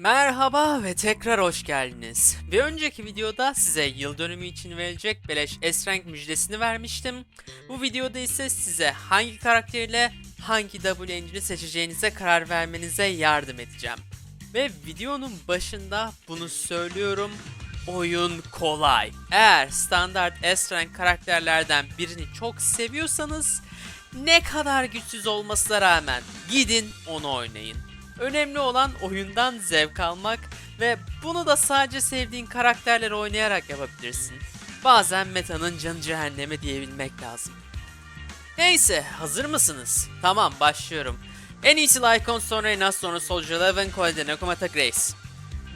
Merhaba ve tekrar hoş geldiniz. Bir önceki videoda size yıl dönümü için verilecek beleş S-Rank müjdesini vermiştim. Bu videoda ise size hangi karakteriyle hangi W engine'i seçeceğinize karar vermenize yardım edeceğim. Ve videonun başında bunu söylüyorum. Oyun kolay. Eğer standart S-Rank karakterlerden birini çok seviyorsanız ne kadar güçsüz olmasına rağmen gidin onu oynayın. Önemli olan oyundan zevk almak ve bunu da sadece sevdiğin karakterleri oynayarak yapabilirsin. Bazen metanın canı cehenneme diyebilmek lazım. Neyse hazır mısınız? Tamam başlıyorum. En iyisi Lycon sonra Enas sonra Soldier Eleven Coil'de Nakomata Grace.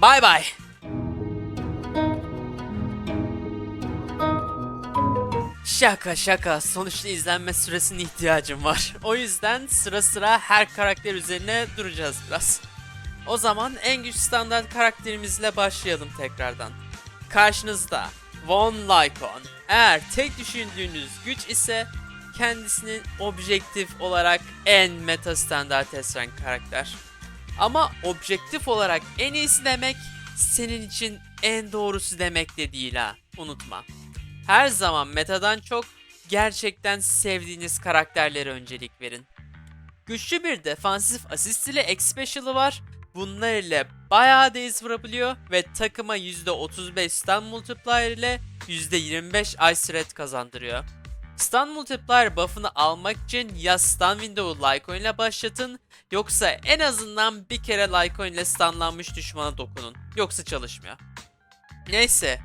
Bye bye. Şaka şaka sonuçta izlenme süresine ihtiyacım var. O yüzden sıra sıra her karakter üzerine duracağız biraz. O zaman en güç standart karakterimizle başlayalım tekrardan. Karşınızda Von Lycon. Eğer tek düşündüğünüz güç ise kendisinin objektif olarak en meta standart rank karakter. Ama objektif olarak en iyisi demek senin için en doğrusu demek de değil ha. Unutma. Her zaman metadan çok gerçekten sevdiğiniz karakterlere öncelik verin. Güçlü bir defansif asist ile X Special'ı var. Bunlar ile bayağı days vurabiliyor ve takıma %35 stun multiplier ile %25 ice threat kazandırıyor. Stun multiplier buff'ını almak için ya stun window'u Lycoin ile başlatın yoksa en azından bir kere Lycoin ile stunlanmış düşmana dokunun. Yoksa çalışmıyor. Neyse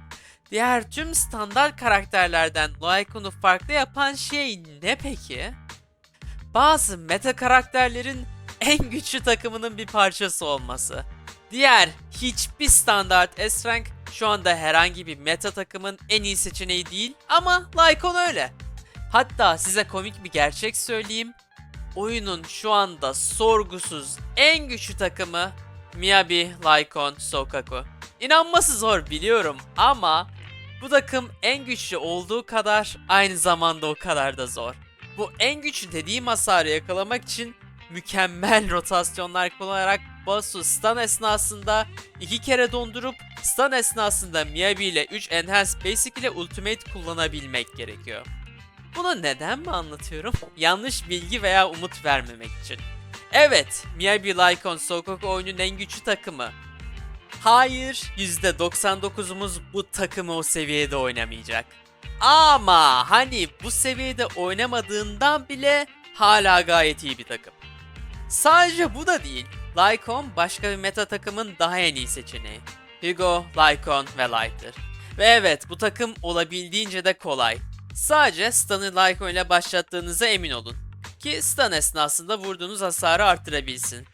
Diğer tüm standart karakterlerden Lycon'u farklı yapan şey ne peki? Bazı meta karakterlerin en güçlü takımının bir parçası olması. Diğer hiçbir standart S-Rank şu anda herhangi bir meta takımın en iyi seçeneği değil ama Lycon öyle. Hatta size komik bir gerçek söyleyeyim. Oyunun şu anda sorgusuz en güçlü takımı Miyabi, Lycon, Sokaku. İnanması zor biliyorum ama bu takım en güçlü olduğu kadar aynı zamanda o kadar da zor. Bu en güçlü dediğim hasarı yakalamak için mükemmel rotasyonlar kullanarak boss'u stun esnasında iki kere dondurup stun esnasında Miyabi ile 3 Enhance Basic ile Ultimate kullanabilmek gerekiyor. Bunu neden mi anlatıyorum? Yanlış bilgi veya umut vermemek için. Evet, Miyabi Lycon Sokoku oyunun en güçlü takımı. Hayır, %99'umuz bu takımı o seviyede oynamayacak. Ama hani bu seviyede oynamadığından bile hala gayet iyi bir takım. Sadece bu da değil. Lycon başka bir meta takımın daha en iyi seçeneği. Hugo, Lycon ve Lighter. Ve evet bu takım olabildiğince de kolay. Sadece stun'ı Lycon ile başlattığınıza emin olun. Ki stun esnasında vurduğunuz hasarı arttırabilsin.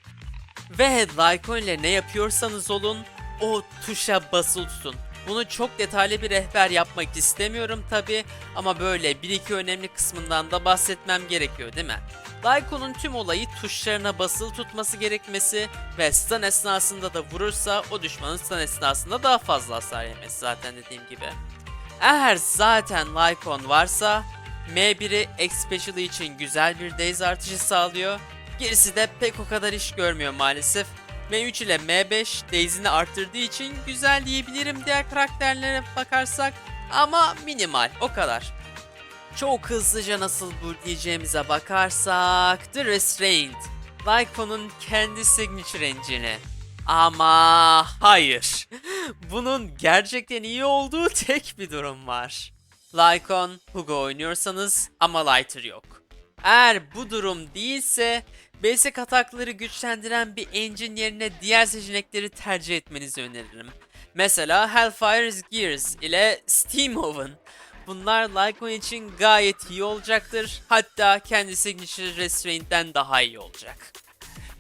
Ve Lycon ile ne yapıyorsanız olun o tuşa basılı tutun. Bunu çok detaylı bir rehber yapmak istemiyorum tabi ama böyle bir iki önemli kısmından da bahsetmem gerekiyor değil mi? Lycon'un tüm olayı tuşlarına basılı tutması gerekmesi ve stun esnasında da vurursa o düşmanın stun esnasında daha fazla hasar yemesi zaten dediğim gibi. Eğer zaten Lycon varsa M1'i X Special için güzel bir days artışı sağlıyor. Gerisi de pek o kadar iş görmüyor maalesef. M3 ile M5 Daisy'ni arttırdığı için güzel diyebilirim diğer karakterlere bakarsak ama minimal o kadar. Çok hızlıca nasıl bu diyeceğimize bakarsak The Restrained, Lycon'un kendi signature engine'i. Ama hayır. Bunun gerçekten iyi olduğu tek bir durum var. Lycon, Hugo oynuyorsanız ama Lighter yok. Eğer bu durum değilse basic atakları güçlendiren bir engine yerine diğer seçenekleri tercih etmenizi öneririm. Mesela Hellfire's Gears ile Steam Oven. Bunlar Lycon için gayet iyi olacaktır. Hatta kendi Signature Restraint'ten daha iyi olacak.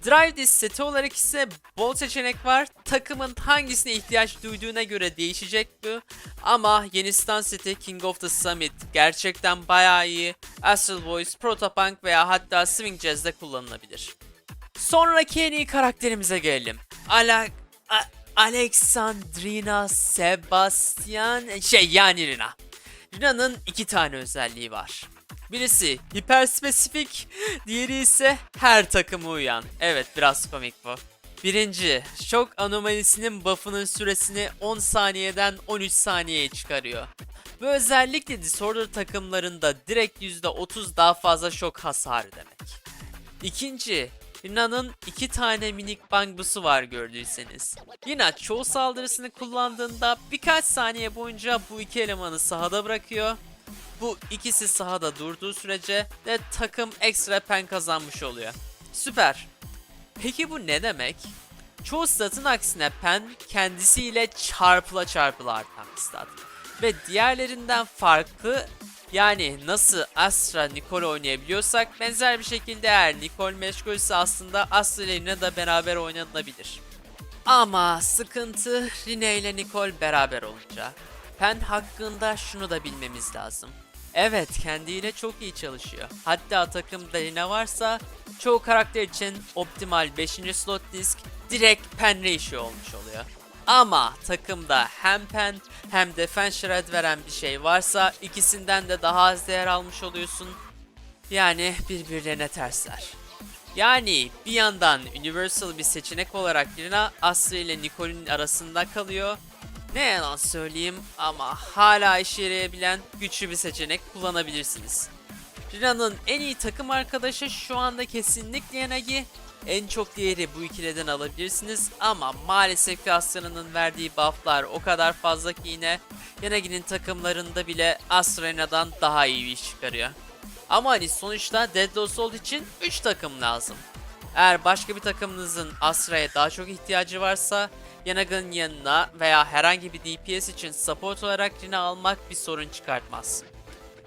Drive This seti olarak ise bol seçenek var. Takımın hangisine ihtiyaç duyduğuna göre değişecek bu. Ama yeni stun seti King of the Summit gerçekten bayağı iyi. Astral Voice, Protopunk veya hatta Swing Jazz'de kullanılabilir. Sonraki en iyi karakterimize gelelim. Ala... Alexandrina Sebastian... Şey yani Rina. Rina'nın iki tane özelliği var. Birisi hiper spesifik, diğeri ise her takıma uyan. Evet biraz komik bu. Birinci, şok anomalisinin buff'ının süresini 10 saniyeden 13 saniyeye çıkarıyor. Bu özellikle Disorder takımlarında direkt %30 daha fazla şok hasarı demek. İkinci, Rina'nın iki tane minik bang busu var gördüyseniz. Rina çoğu saldırısını kullandığında birkaç saniye boyunca bu iki elemanı sahada bırakıyor. Bu ikisi sahada durduğu sürece de takım ekstra pen kazanmış oluyor. Süper. Peki bu ne demek? Çoğu statın aksine pen kendisiyle çarpıla çarpıla artan bir stat. Ve diğerlerinden farklı yani nasıl Astra Nicole oynayabiliyorsak benzer bir şekilde eğer Nicole meşgulse aslında Astra ile Rina da beraber oynanabilir. Ama sıkıntı Rine ile Nicole beraber olunca. Pen hakkında şunu da bilmemiz lazım. Evet kendiyle çok iyi çalışıyor. Hatta takımda Rina varsa çoğu karakter için optimal 5. slot disk direkt pen ratio olmuş oluyor. Ama takımda hem pen hem defense shred veren bir şey varsa ikisinden de daha az değer almış oluyorsun. Yani birbirlerine tersler. Yani bir yandan universal bir seçenek olarak Rina Astra ile Nicole'in arasında kalıyor. Ne yalan söyleyeyim ama hala işe yarayabilen güçlü bir seçenek kullanabilirsiniz. Rina'nın en iyi takım arkadaşı şu anda kesinlikle Yanagi. En çok değeri bu ikiliden alabilirsiniz ama maalesef ki Astra'nın verdiği bufflar o kadar fazla ki yine Yanagi'nin takımlarında bile Astra Rina'dan daha iyi bir iş çıkarıyor. Ama hani sonuçta Dead Old için 3 takım lazım. Eğer başka bir takımınızın Astra'ya daha çok ihtiyacı varsa Yanaga'nın yanına veya herhangi bir DPS için support olarak Rina almak bir sorun çıkartmaz.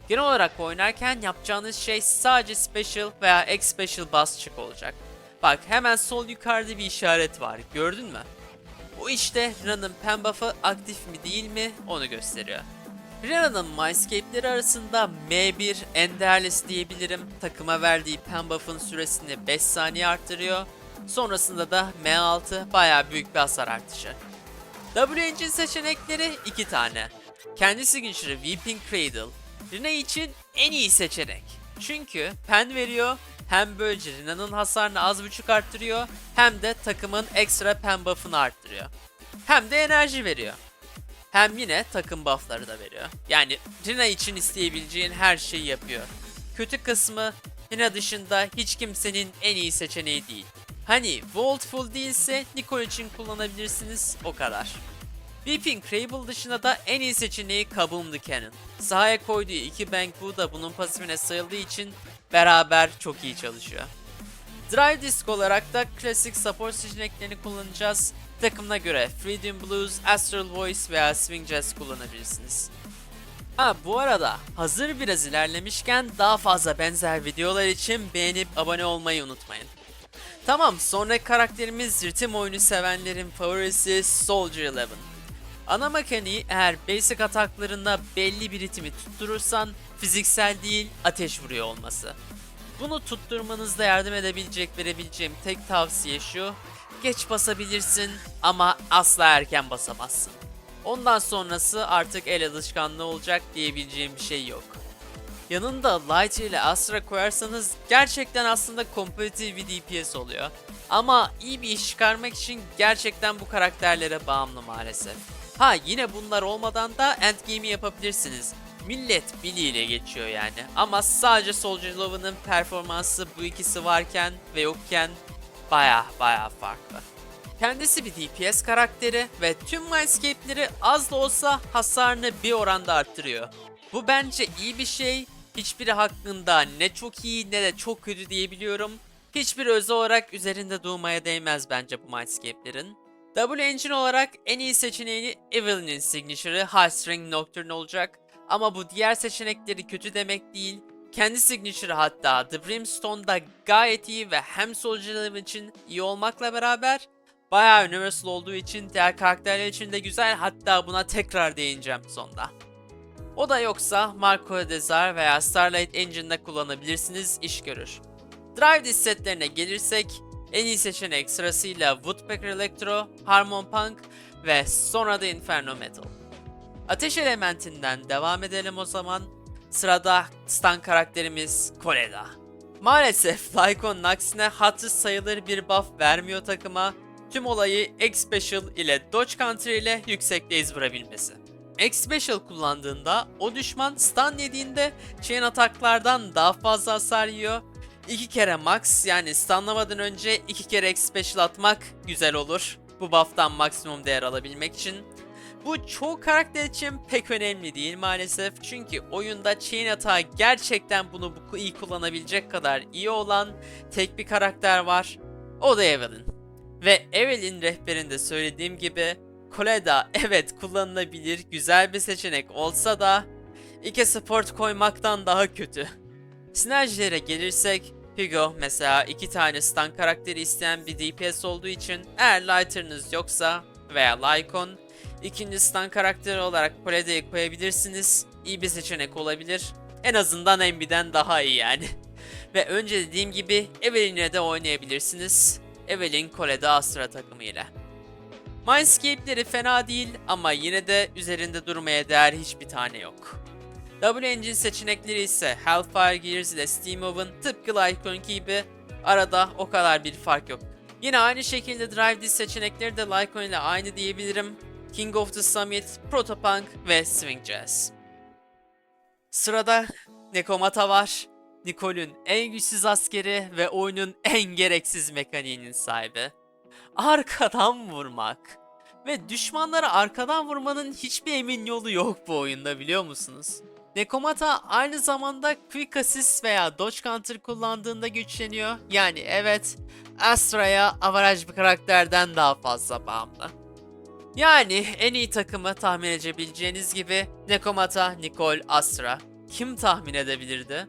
Genel olarak oynarken yapacağınız şey sadece special veya X special bas çık olacak. Bak hemen sol yukarıda bir işaret var gördün mü? Bu işte Rina'nın pen buff'ı aktif mi değil mi onu gösteriyor. Rina'nın Mindscape'leri arasında M1 en değerlisi diyebilirim. Takıma verdiği pen buff'ın süresini 5 saniye arttırıyor. Sonrasında da M6 bayağı büyük bir hasar artışı. W Engine seçenekleri 2 tane. Kendi signature Weeping Cradle, Rina için en iyi seçenek. Çünkü pen veriyor, hem böylece Rina'nın hasarını az buçuk arttırıyor, hem de takımın ekstra pen buff'ını arttırıyor. Hem de enerji veriyor. Hem yine takım buff'ları da veriyor. Yani Rina için isteyebileceğin her şeyi yapıyor. Kötü kısmı Rina dışında hiç kimsenin en iyi seçeneği değil. Hani Vault Full değilse Nicole için kullanabilirsiniz o kadar. Weeping Crable dışında da en iyi seçeneği Kaboom the Cannon. Sahaya koyduğu iki Bang Bu da bunun pasifine sayıldığı için beraber çok iyi çalışıyor. Drive Disc olarak da klasik support seçeneklerini kullanacağız. Takımına göre Freedom Blues, Astral Voice veya Swing Jazz kullanabilirsiniz. Ha bu arada hazır biraz ilerlemişken daha fazla benzer videolar için beğenip abone olmayı unutmayın. Tamam sonraki karakterimiz ritim oyunu sevenlerin favorisi Soldier Eleven. Ana mekaniği eğer basic ataklarında belli bir ritmi tutturursan fiziksel değil ateş vuruyor olması. Bunu tutturmanızda yardım edebilecek verebileceğim tek tavsiye şu. Geç basabilirsin ama asla erken basamazsın. Ondan sonrası artık el alışkanlığı olacak diyebileceğim bir şey yok. Yanında Light ile Astra koyarsanız gerçekten aslında kompetitif bir DPS oluyor. Ama iyi bir iş çıkarmak için gerçekten bu karakterlere bağımlı maalesef. Ha yine bunlar olmadan da endgame'i yapabilirsiniz. Millet Billy ile geçiyor yani. Ama sadece Soldier Love'ın performansı bu ikisi varken ve yokken baya baya farklı. Kendisi bir DPS karakteri ve tüm Mindscape'leri az da olsa hasarını bir oranda arttırıyor. Bu bence iyi bir şey. Hiçbiri hakkında ne çok iyi ne de çok kötü diyebiliyorum. Hiçbir özel olarak üzerinde durmaya değmez bence bu Mindscape'lerin. W Engine olarak en iyi seçeneğini Evelyn'in signature'ı High String Nocturne olacak. Ama bu diğer seçenekleri kötü demek değil. Kendi signature'ı hatta The Brimstone'da gayet iyi ve hem Eleven için iyi olmakla beraber bayağı universal olduğu için diğer karakterler için de güzel hatta buna tekrar değineceğim sonda. O da yoksa Marco Desar veya Starlight Engine'de kullanabilirsiniz iş görür. Drive disk setlerine gelirsek en iyi seçenek sırasıyla Woodpecker Electro, Harmon Punk ve sonra da Inferno Metal. Ateş elementinden devam edelim o zaman. Sırada stun karakterimiz Koleda. Maalesef Lycon'un aksine hatırı sayılır bir buff vermiyor takıma. Tüm olayı X-Special ile Dodge Counter ile yüksekte iz vurabilmesi. X-Special kullandığında o düşman stun yediğinde chain ataklardan daha fazla hasar yiyor. İki kere max yani stunlamadan önce iki kere X-Special atmak güzel olur. Bu buff'tan maksimum değer alabilmek için. Bu çoğu karakter için pek önemli değil maalesef. Çünkü oyunda chain atağı gerçekten bunu bu iyi kullanabilecek kadar iyi olan tek bir karakter var. O da Evelyn. Ve Evelyn rehberinde söylediğim gibi Koleda evet kullanılabilir güzel bir seçenek olsa da iki support koymaktan daha kötü. Sinerjilere gelirsek Hugo mesela iki tane stun karakteri isteyen bir DPS olduğu için eğer lighter'ınız yoksa veya Lycon ikinci stun karakteri olarak Koleda'yı koyabilirsiniz. İyi bir seçenek olabilir. En azından Envy'den daha iyi yani. Ve önce dediğim gibi Evelyn'le de oynayabilirsiniz. Evelyn Koleda Astra takımıyla. Mindscape'leri fena değil ama yine de üzerinde durmaya değer hiçbir tane yok. W Engine seçenekleri ise Hellfire Gears ile Steamoven tıpkı Lycon gibi arada o kadar bir fark yok. Yine aynı şekilde Drive Disk seçenekleri de Lycon ile aynı diyebilirim. King of the Summit, Protopunk ve Swing Jazz. Sırada Nekomata var. Nicole'ün en güçsüz askeri ve oyunun en gereksiz mekaniğinin sahibi. Arkadan vurmak. Ve düşmanları arkadan vurmanın hiçbir emin yolu yok bu oyunda biliyor musunuz? Nekomata aynı zamanda Quick Assist veya Dodge Counter kullandığında güçleniyor. Yani evet, Astra'ya avaraj bir karakterden daha fazla bağımlı. Yani en iyi takımı tahmin edebileceğiniz gibi Nekomata, Nicole, Astra. Kim tahmin edebilirdi?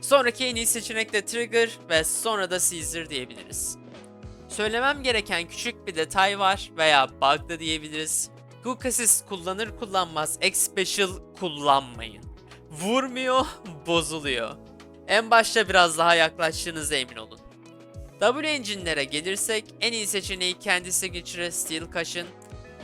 Sonraki en iyi seçenek de Trigger ve sonra da Caesar diyebiliriz. Söylemem gereken küçük bir detay var veya bug da diyebiliriz. Hook Assist kullanır kullanmaz X Special kullanmayın. Vurmuyor, bozuluyor. En başta biraz daha yaklaştığınıza emin olun. W engine'lere gelirsek en iyi seçeneği kendisi geçirir Steel Cash'ın.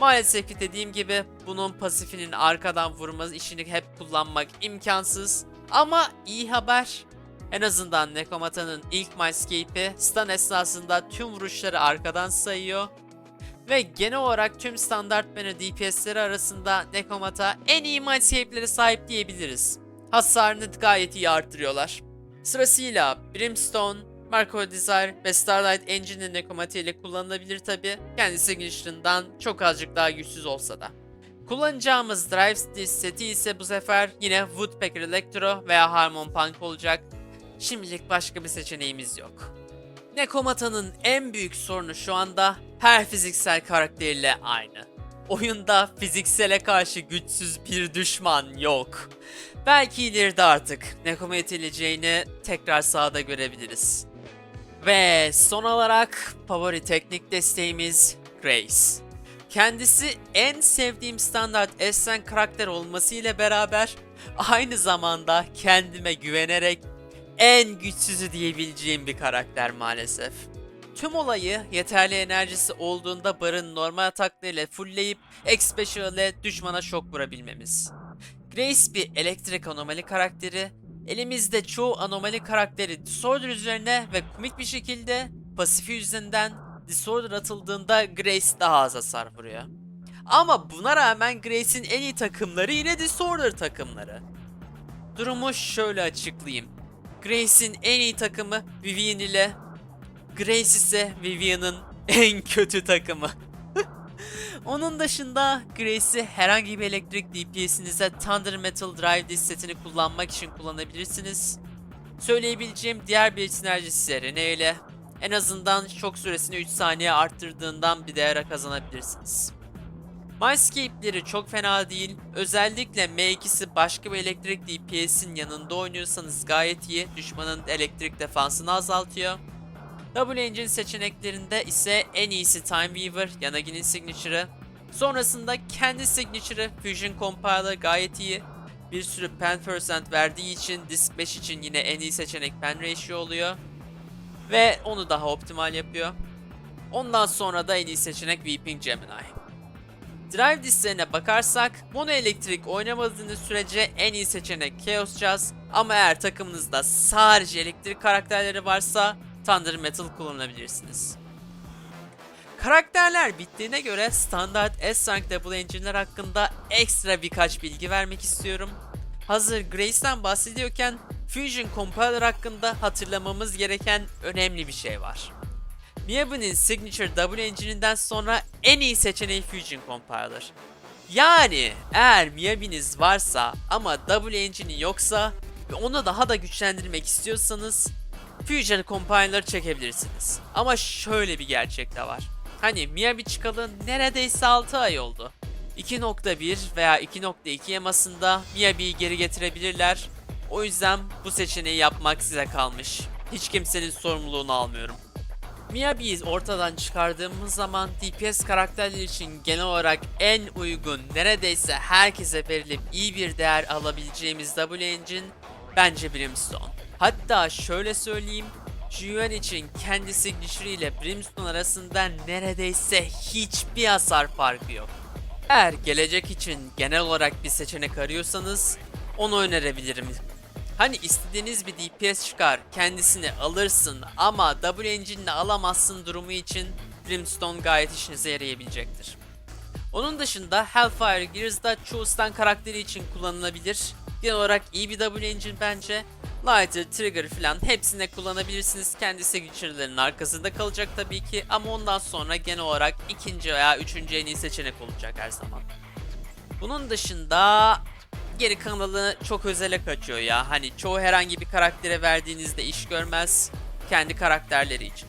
Maalesef ki dediğim gibi bunun pasifinin arkadan vurma işini hep kullanmak imkansız. Ama iyi haber. En azından Nekomata'nın ilk Mindscape'i stun esnasında tüm vuruşları arkadan sayıyor. Ve genel olarak tüm standart banner DPS'leri arasında Nekomata en iyi Mindscape'lere sahip diyebiliriz. Hasarını gayet iyi arttırıyorlar. Sırasıyla Brimstone, Marco Desire ve Starlight Engine'in Nekomata ile kullanılabilir tabi. Kendisi güçlüğünden çok azıcık daha güçsüz olsa da. Kullanacağımız Drive Disk seti ise bu sefer yine Woodpecker Electro veya Harmon Punk olacak. Şimdilik başka bir seçeneğimiz yok. Nekomata'nın en büyük sorunu şu anda her fiziksel karakteriyle aynı. Oyunda fiziksele karşı güçsüz bir düşman yok. Belki ileride artık Nekomata ileceğini tekrar sahada görebiliriz. Ve son olarak favori teknik desteğimiz Grace. Kendisi en sevdiğim standart Essen karakter olmasıyla beraber aynı zamanda kendime güvenerek en güçsüzü diyebileceğim bir karakter maalesef. Tüm olayı yeterli enerjisi olduğunda barın normal ataklarıyla fullleyip X-Special ile düşmana şok vurabilmemiz. Grace bir elektrik anomali karakteri. Elimizde çoğu anomali karakteri Disorder üzerine ve komik bir şekilde pasifi yüzünden Disorder atıldığında Grace daha az hasar vuruyor. Ama buna rağmen Grace'in en iyi takımları yine Disorder takımları. Durumu şöyle açıklayayım. Grace'in en iyi takımı Vivian ile Grace ise Vivian'ın en kötü takımı. Onun dışında Grace'i herhangi bir elektrik DPS'inize Thunder Metal Drive Disk setini kullanmak için kullanabilirsiniz. Söyleyebileceğim diğer bir sinerji ise Rene ile en azından şok süresini 3 saniye arttırdığından bir değer kazanabilirsiniz. Mindscape'leri çok fena değil. Özellikle M2'si başka bir elektrik DPS'in yanında oynuyorsanız gayet iyi. Düşmanın elektrik defansını azaltıyor. W Engine seçeneklerinde ise en iyisi Time Weaver, Yanagi'nin Signature'ı. Sonrasında kendi Signature'ı Fusion Compiler gayet iyi. Bir sürü pen percent verdiği için Disk 5 için yine en iyi seçenek pen ratio oluyor. Ve onu daha optimal yapıyor. Ondan sonra da en iyi seçenek Weeping Gemini. Drive disklerine bakarsak mono elektrik oynamadığınız sürece en iyi seçenek Chaos Jazz ama eğer takımınızda sadece elektrik karakterleri varsa Thunder Metal kullanabilirsiniz. Karakterler bittiğine göre standart S-Rank Double Engine'ler hakkında ekstra birkaç bilgi vermek istiyorum. Hazır Grace'den bahsediyorken Fusion Compiler hakkında hatırlamamız gereken önemli bir şey var. Miyabi'nin Signature Double Engine'inden sonra en iyi seçeneği Fusion Compiler. Yani eğer Miyabi'niz varsa ama Double Engine'i yoksa ve onu daha da güçlendirmek istiyorsanız Fusion Compiler çekebilirsiniz. Ama şöyle bir gerçek de var. Hani Miyabi çıkalı neredeyse 6 ay oldu. 2.1 veya 2.2 yamasında Miyabi'yi geri getirebilirler. O yüzden bu seçeneği yapmak size kalmış. Hiç kimsenin sorumluluğunu almıyorum. Miyabi'yi ortadan çıkardığımız zaman DPS karakterler için genel olarak en uygun, neredeyse herkese verilip iyi bir değer alabileceğimiz W Engine bence Brimstone. Hatta şöyle söyleyeyim, Juan için kendi signature ile Brimstone arasında neredeyse hiçbir hasar farkı yok. Eğer gelecek için genel olarak bir seçenek arıyorsanız onu önerebilirim. Hani istediğiniz bir DPS çıkar, kendisini alırsın ama W Engine'le alamazsın durumu için Brimstone gayet işinize yarayabilecektir. Onun dışında Hellfire Gears'da çoğu karakteri için kullanılabilir. Genel olarak iyi bir W Engine bence. Lighter, Trigger falan hepsine kullanabilirsiniz. Kendi signature'larının arkasında kalacak tabii ki ama ondan sonra genel olarak ikinci veya üçüncü en iyi seçenek olacak her zaman. Bunun dışında geri kanalı çok özele kaçıyor ya. Hani çoğu herhangi bir karaktere verdiğinizde iş görmez. Kendi karakterleri için.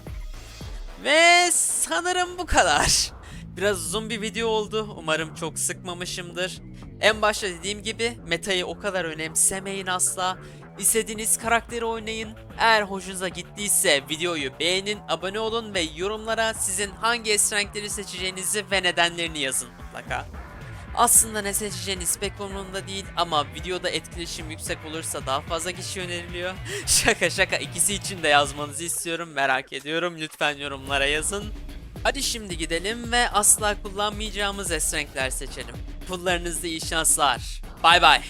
Ve sanırım bu kadar. Biraz uzun bir video oldu. Umarım çok sıkmamışımdır. En başta dediğim gibi metayı o kadar önemsemeyin asla. İstediğiniz karakteri oynayın. Eğer hoşunuza gittiyse videoyu beğenin, abone olun ve yorumlara sizin hangi S-Rank'leri seçeceğinizi ve nedenlerini yazın mutlaka. Aslında ne seçeceğiniz pek umurumda değil ama videoda etkileşim yüksek olursa daha fazla kişi öneriliyor. şaka şaka ikisi için de yazmanızı istiyorum merak ediyorum lütfen yorumlara yazın. Hadi şimdi gidelim ve asla kullanmayacağımız S-Rank'ler seçelim. Pullarınızda iyi şanslar. Bay bay.